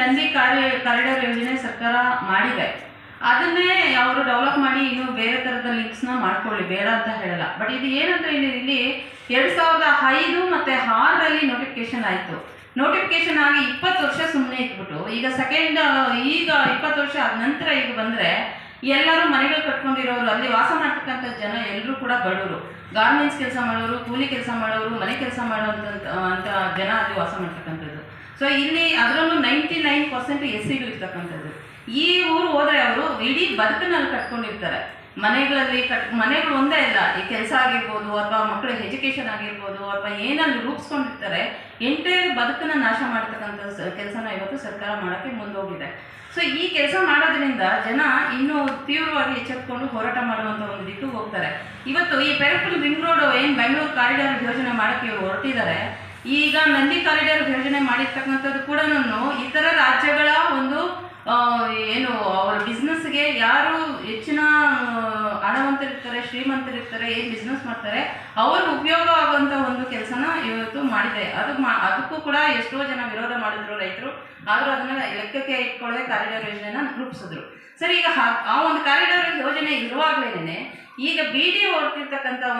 ನಂದಿ ಕಾರ್ಯ, ಕಾರಿಡಾರ್ ಯೋಜನೆ ಸರ್ಕಾರ ಮಾಡಿದೆ. ಅದನ್ನೇ ಅವರು ಡೆವಲಪ್ ಮಾಡಿ ಇನ್ನು ಬೇರೆ ಥರದ ಲಿಂಕ್ಸ್ನ ಮಾಡ್ಕೊಳ್ಳಿ, ಬೇಡ ಅಂತ ಹೇಳಲ್ಲ. ಬಟ್ ಇದು ಏನಂದ್ರೆ ಇಲ್ಲಿ ಇಲ್ಲಿ ಎರಡು ಸಾವಿರದ ಐದು ಮತ್ತು ಆರರಲ್ಲಿ ನೋಟಿಫಿಕೇಶನ್ ಆಯಿತು. ನೋಟಿಫಿಕೇಶನ್ ಆಗಿ ಇಪ್ಪತ್ತು ವರ್ಷ ಸುಮ್ಮನೆ ಇಟ್ಬಿಟ್ಟು, ಈಗ ಸೆಕೆಂಡ್ ಈಗ ಇಪ್ಪತ್ತು ವರ್ಷ ಆದ ನಂತರ ಈಗ ಬಂದರೆ ಎಲ್ಲರೂ ಮನೆಗಳು ಕಟ್ಕೊಂಡಿರೋರು, ಅಲ್ಲಿ ವಾಸ ಮಾಡ್ತಕ್ಕಂಥ ಜನ ಎಲ್ಲರೂ ಕೂಡ ಬಡವರು. ಗಾರ್ಮೆಂಟ್ಸ್ ಕೆಲಸ ಮಾಡೋರು, ಕೂಲಿ ಕೆಲಸ ಮಾಡೋರು, ಮನೆ ಕೆಲಸ ಮಾಡೋಂಥ ಅಂತ ಜನ ಅಲ್ಲಿ ವಾಸ ಮಾಡ್ತಕ್ಕಂಥದ್ದು. ಸೊ ಇಲ್ಲಿ ಅದರಲ್ಲೂ ನೈಂಟಿ ನೈನ್ ಪರ್ಸೆಂಟ್ ಎಸ್ ಸಿಗಳು ಇರ್ತಕ್ಕಂಥದ್ದು. ಈ ಊರು ಹೋದ್ರೆ ಅವರು ಇಡೀ ಬದುಕನ್ನಲ್ಲಿ ಕಟ್ಕೊಂಡಿರ್ತಾರೆ. ಮನೆಗಳಲ್ಲಿ ಕಟ್, ಮನೆಗಳು ಒಂದೇ ಇಲ್ಲ ಈ ಕೆಲಸ ಆಗಿರ್ಬೋದು ಅಥವಾ ಮಕ್ಕಳ ಎಜುಕೇಷನ್ ಆಗಿರ್ಬೋದು ಅಥವಾ ಏನಲ್ಲಿ ರೂಪಿಸ್ಕೊಂಡಿರ್ತಾರೆ ಎಂಟೈರ್ ಬದುಕನ್ನ ನಾಶ ಮಾಡ್ತಕ್ಕಂಥ ಕೆಲಸನ ಇವತ್ತು ಸರ್ಕಾರ ಮಾಡೋಕ್ಕೆ ಮುಂದೋಗಿದೆ. ಸೊ ಈ ಕೆಲಸ ಮಾಡೋದ್ರಿಂದ ಜನ ಇನ್ನೂ ತೀವ್ರವಾಗಿ ಎಚ್ಚೆತ್ಕೊಂಡು ಹೋರಾಟ ಮಾಡುವಂಥ ಒಂದು ದಿಕ್ಕು ಹೋಗ್ತಾರೆ. ಇವತ್ತು ಈ ಪೆರಕಲ್ ರಿಂಗ್ ರೋಡ್ ಏನು ಬೆಂಗಳೂರು ಕಾರಿಡಾರ್ ಯೋಜನೆ ಮಾಡೋಕ್ಕೆ ಇವರು ಹೊರಟಿದ್ದಾರೆ, ಈಗ ನಂದಿ ಕಾರಿಡಾರ್ ಯೋಜನೆ ಮಾಡಿರ್ತಕ್ಕಂಥದ್ದು ಕೂಡ ಇತರ ರಾಜ್ಯಗಳ ಒಂದು ಆ, ಏನು ಅವರ ಬಿಸ್ನೆಸ್ಗೆ ಯಾರು ಹೆಚ್ಚಿನ ಆ, ಇರ್ತಾರೆ ಏನು ಬಿಸ್ನೆಸ್ ಮಾಡ್ತಾರೆ, ಅವ್ರಿಗೆ ಉಪಯೋಗ ಆಗುವಂಥ ಒಂದು ಕೆಲಸನ ಇವತ್ತು ಮಾಡಿದೆ. ಅದು ಮಾ, ಅದಕ್ಕೂ ಕೂಡ ಎಷ್ಟೋ ಜನ ವಿರೋಧ ಮಾಡಿದ್ರು ರೈತರು. ಆದರೂ ಅದನ್ನ ಲೆಕ್ಕಕ್ಕೆ ಇಟ್ಕೊಳ್ಳದೆ ಕಾರಿಡಾರ್ ಯೋಜನೆನ ರೂಪಿಸಿದ್ರು. ಸರಿ, ಈಗ ಆ ಒಂದು ಕಾರಿಡಾರ್ ಯೋಜನೆ ಇರುವಾಗಲೇ ಈಗ ಬಿ ಡಿ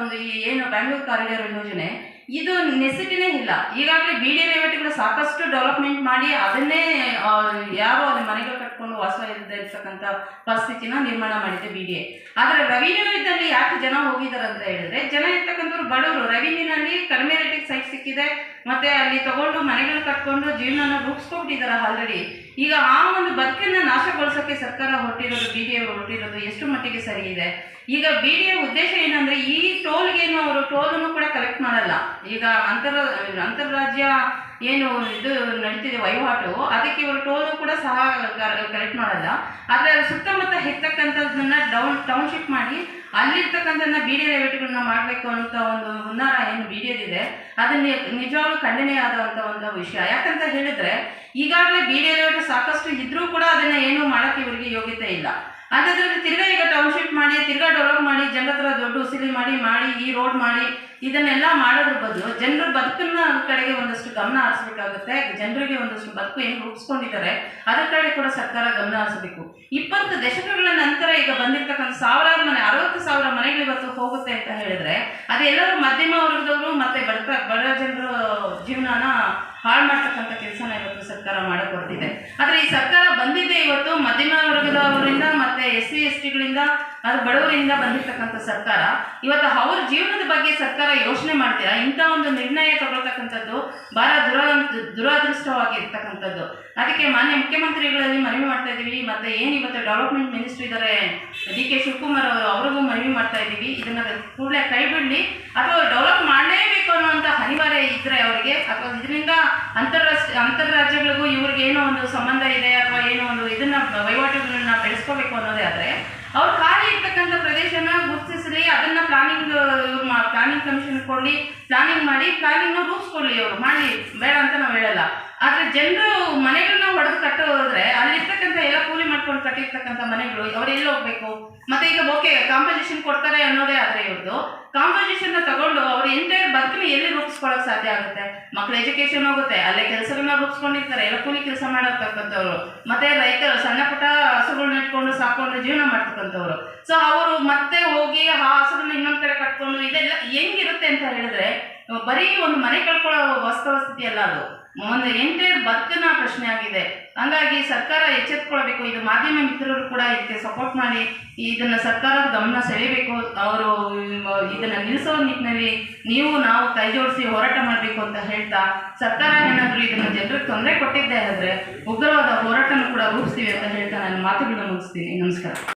ಒಂದು ಏನು ಬ್ಯಾಂಗ್ಳೂರ್ ಕಾರಿಡಾರ್ ಯೋಜನೆ ಇದು ನೆಸಿಟಿನೇ ಇಲ್ಲ. ಈಗಾಗಲೇ ಬಿ ಡಿ ರೇವಟಿಗಳು ಸಾಕಷ್ಟು ಡೆವಲಪ್ಮೆಂಟ್ ಮಾಡಿ ಅದನ್ನೇ ಯಾರು ಅಲ್ಲಿ ಮನೆಗಳು ಕಟ್ಕೊಂಡು ವಾಸ ಇಲ್ಲದೆ ಇರ್ತಕ್ಕಂಥ ಪರಿಸ್ಥಿತಿನ ನಿರ್ಮಾಣ ಮಾಡಿದೆ ಬಿ ಡಿ ಎ ಆದರೆ ರೆವಿನ್ಯೂ ಯಾಕೆ ಜನ ಹೋಗಿದ್ದಾರೆ ಅಂತ ಹೇಳಿದ್ರೆ, ಜನ ಇರ್ತಕ್ಕಂಥವ್ರು ಬಡವರು. ರೆವಿನ್ಯೂನಲ್ಲಿ ಕಡಿಮೆ ರೇಟಿಗೆ ಸೈಟ್ ಸಿಕ್ಕಿದೆ ಮತ್ತೆ ಅಲ್ಲಿ ತಗೊಂಡು ಮನೆಗಳು ಕಟ್ಕೊಂಡು ಜೀವನನ ರೂಪಿಸ್ಕೊಬಿಟ್ಟಿದ್ದಾರೆ ಆಲ್ರೆಡಿ ಈಗ ಆ ಒಂದು ಬದುಕನ್ನ ನಾಶಗೊಳಿಸೋಕೆ ಸರ್ಕಾರ ಹೊರಟಿರೋದು ಬಿ ಡಿ ಎ ಹೊರಟಿರೋದು ಎಷ್ಟು ಮಟ್ಟಿಗೆ ಸರಿ ಇದೆ? ಈಗ ಬಿ ಡಿ ಎ ಉದ್ದೇಶ ಏನಂದ್ರೆ ಈ ಟೋಲ್ಗೇನು ಅವರು ಟೋಲನ್ನು ಕೂಡ ಕಲೆಕ್ಟ್ ಮಾಡಲ್ಲ. ಈಗ ಅಂತರ, ಅಂತಾರಾಜ್ಯ ಏನು ಇದು ನಡೀತಿದೆ ವಹಿವಾಟು, ಅದಕ್ಕೆ ಇವರು ಟೋಲು ಕೂಡ ಸಹ ಕಲೆಕ್ಟ್ ಮಾಡಲ್ಲ. ಆದರೆ ಸುತ್ತಮುತ್ತ ಇರ್ತಕ್ಕಂಥದ್ದನ್ನ ಡೌನ್ ಟೌನ್ಶಿಪ್ ಮಾಡಿ ಅಲ್ಲಿರ್ತಕ್ಕಂಥದ್ದನ್ನ ಬಿ ಡಿ ರೇವಟಿಗಳನ್ನ ಮಾಡಬೇಕು ಅಂತ ಒಂದು ಹುನ್ನಾರ ಏನು ಬಿ ಇದೆ ಅದನ್ನ ನಿಜವಾಗ್ಲೂ ಖಂಡನೆ ಆದಂಥ ಒಂದು ವಿಷಯ. ಯಾಕಂತ ಹೇಳಿದ್ರೆ ಈಗಾಗಲೇ ಬಿ ಡಿ ರೈವೇಟ್ ಸಾಕಷ್ಟು ಇದ್ರೂ ಕೂಡ ಅದನ್ನು ಏನು ಯೋಗ್ಯತೆ ಇಲ್ಲ. ಹಾಗಾದ್ರೆ ತಿರ್ಗಾ ಈಗ ಟೌನ್ಶಿಪ್ ಮಾಡಿ, ತಿರ್ಗಾ ಡೆವಲಪ್ ಮಾಡಿ, ಜನರ ದೊಡ್ಡ ಉಸಿಲಿ ಮಾಡಿ ಮಾಡಿ, ಈ ರೋಡ್ ಮಾಡಿ, ಇದನ್ನೆಲ್ಲ ಮಾಡೋದ್ರ ಬದಲು ಜನರ ಬದುಕನ್ನ ಕಡೆಗೆ ಒಂದಷ್ಟು ಗಮನ ಹರಿಸ್ಬೇಕಾಗುತ್ತೆ. ಜನರಿಗೆ ಒಂದಷ್ಟು ಬದುಕು ಏನು ರೂಪಿಸ್ಕೊಂಡಿದ್ದಾರೆ, ಅದರ ಕಡೆ ಕೂಡ ಸರ್ಕಾರ ಗಮನ ಹರಿಸಬೇಕು. ಇಪ್ಪತ್ತು ದಶಕಗಳ ನಂತರ ಈಗ ಬಂದಿರತಕ್ಕಂಥ ಸಾವಿರಾರು ಮನೆ, ಅರವತ್ತು ಸಾವಿರ ಮನೆಗಳು ಇವತ್ತು ಹೋಗುತ್ತೆ ಅಂತ ಹೇಳಿದ್ರೆ ಅದೆಲ್ಲರೂ ಮಧ್ಯಮ ವರ್ಗದವರು ಮತ್ತೆ ಬಡ ಬಡ ಜನರ ಜೀವನನ ಹಾಳು ಮಾಡ್ತಕ್ಕಂಥ ಕೆಲಸನ ಇವತ್ತು ಸರ್ಕಾರ ಮಾಡಿಕೊಡ್ತಿದೆ. ಆದರೆ ಈ ಸರ್ಕಾರ ಇವತ್ತು ಮಧ್ಯಮ ವರ್ಗದವರಿಂದ ಮತ್ತೆ ಎಸ್ ಸಿ ಎಸ್ ಟಿಗಳಿಂದ ಅದು ಬಡವರಿಂದ ಬಂದಿರ್ತಕ್ಕಂಥ ಸರ್ಕಾರ, ಇವತ್ತು ಅವ್ರ ಜೀವನದ ಬಗ್ಗೆ ಸರ್ಕಾರ ಯೋಚನೆ ಮಾಡ್ತೀರಾ? ಇಂಥ ಒಂದು ನಿರ್ಣಯ ತಗೊಳ್ತಕ್ಕಂಥದ್ದು ಬಹಳ ದುರ, ದುರಾದೃಷ್ಟವಾಗಿರ್ತಕ್ಕಂಥದ್ದು. ಅದಕ್ಕೆ ಮಾನ್ಯ ಮುಖ್ಯಮಂತ್ರಿಗಳಲ್ಲಿ ಮನವಿ ಮಾಡ್ತಾ ಇದ್ದೀವಿ. ಮತ್ತೆ ಏನು ಇವತ್ತು ಡೆವಲಪ್ಮೆಂಟ್ ಮಿನಿಸ್ಟರ್ ಇದ್ದಾರೆ ಡಿ ಕೆ ಶಿವಕುಮಾರ್ ಅವರು, ಅವ್ರಿಗೂ ಮನವಿ ಮಾಡ್ತಾ ಇದ್ದೀವಿ. ಇದನ್ನ ಕೂಡಲೇ ಕೈ ಬಿಡಲಿ. ಅಥವಾ ಡೆವಲಪ್ ಮಾಡಲೇಬೇಕು ಅನ್ನುವಂಥ ಅನಿವಾರ್ಯ ಇದ್ರೆ ಅವರಿಗೆ, ಅಥವಾ ಅಂತಾರಾಷ್ಟ್ರೀಯ ಅಂತಾರಾಜ್ಯಗಳಿಗೂ ಇವ್ರಿಗೆ ಏನೋ ಒಂದು ಸಂಬಂಧ ಇದೆ ಅಥವಾ ಏನೋ ಒಂದು ಇದನ್ನ ವಹಿವಾಟುಗಳನ್ನ ಬೆಳೆಸ್ಕೋಬೇಕು ಅನ್ನೋದೇ ಆದ್ರೆ, ಅವ್ರು ಖಾಲಿ ಇರ್ತಕ್ಕಂಥ ಪ್ರದೇಶನ ಗುರುತಿಸಲಿ, ಅದನ್ನ ಪ್ಲಾನಿಂಗ್ ಪ್ಲಾನಿಂಗ್ ಕಮಿಷನ್ ಕೊಡಲಿ ಪ್ಲಾನಿಂಗ್ ಮಾಡಿ ಪ್ಲಾನಿಂಗ್ ರೂಪಿಸ್ಕೊಳ್ಳಿ ಅವರು. ಮಾಡಿ ಬೇಡ ಅಂತ ನಾವು ಹೇಳಲ್ಲ. ಆದ್ರೆ ಜನರು ಮನೆಗಳನ್ನ ಹೊಡೆದು ಕಟ್ಟೋದ್ರೆ ಅಲ್ಲಿರ್ತಕ್ಕಂಥ ಎಲ್ಲ ಕೂಲಿ ಮಾಡ್ಕೊಂಡು ಕಟ್ಟಿರ್ತಕ್ಕಂಥ ಮನೆಗಳು, ಅವ್ರು ಎಲ್ಲಿ ಹೋಗ್ಬೇಕು? ಮತ್ತೆ ಈಗ ಓಕೆ ಕಾಂಪನ್ಸೇಷನ್ ಕೊಡ್ತಾರೆ ಅನ್ನೋದೇ ನ ಕಾಂಪೋಸಿಷನ್ ತಗೊಂಡು ಅವ್ರ ಎಂಟೈರ್ ಬದುಕನ್ನ ಎಲ್ಲಿ ರೂಪಿಸ್ಕೊಳಕ್ ಸಾಧ್ಯ ಆಗುತ್ತೆ? ಮಕ್ಳ ಎಜುಕೇಶನ್ ಹೋಗುತ್ತೆ, ಅಲ್ಲೇ ಕೆಲಸಗಳನ್ನ ರೂಪಿಸ್ಕೊಂಡಿರ್ತಾರೆ ಎಲ್ಲ ಕೂಲಿ ಕೆಲಸ ಮಾಡತಕ್ಕಂಥವ್ರು ಮತ್ತೆ ರೈತರು ಸಣ್ಣ ಪುಟ್ಟ ಹಸುಗಳನ್ನ ಇಟ್ಕೊಂಡು ಸಾಕೊಂಡು ಜೀವನ ಮಾಡ್ತಕ್ಕಂಥವ್ರು. ಸೊ ಅವರು ಮತ್ತೆ ಹೋಗಿ ಆ ಹಸುಗಳನ್ನ ಇನ್ನೊಂದ್ ಕಡೆ ಕಟ್ಕೊಂಡು ಇದೆಲ್ಲ ಹೆಂಗಿರುತ್ತೆ ಅಂತ ಹೇಳಿದ್ರೆ, ಬರೀ ಒಂದು ಮನೆ ಕಳ್ಕೊಳ್ಳೋ ವಾಸ್ತವ ಸ್ಥಿತಿ ಅಲ್ಲ ಅದು. ಒಂದು ಎಂಟೈರ್ ಬದುಕನ್ನ ಪ್ರಶ್ನೆ ಆಗಿದೆ. ಹಂಗಾಗಿ ಸರ್ಕಾರ ಎಚ್ಚೆತ್ಕೊಳ್ಬೇಕು. ಇದು ಮಾಧ್ಯಮ ಮಿತ್ರರು ಕೂಡ ಇದಕ್ಕೆ ಸಪೋರ್ಟ್ ಮಾಡಿ ಇದನ್ನ ಸರ್ಕಾರದ ಗಮನ ಸೆಳೆಯಬೇಕು ಅವರು, ಇದನ್ನ ನಿಲ್ಲಿಸೋ ನಿಟ್ಟಿನಲ್ಲಿ ನೀವು ನಾವು ಕೈ ಜೋಡಿಸಿ ಹೋರಾಟ ಮಾಡಬೇಕು ಅಂತ ಹೇಳ್ತಾ ಸರ್ಕಾರ ಏನಾದರೂ ಇದನ್ನ ಜನರಿಗೆ ತೊಂದರೆ ಕೊಟ್ಟಿದ್ದೆ ಆದರೆ ಉಗ್ರವಾದ ಹೋರಾಟನ ಕೂಡ ರೂಪಿಸ್ತೀವಿ ಅಂತ ಹೇಳ್ತಾ ನಾನು ಮಾತುಗಳನ್ನು ಮುಗಿಸ್ತೀನಿ. ನಮಸ್ಕಾರ.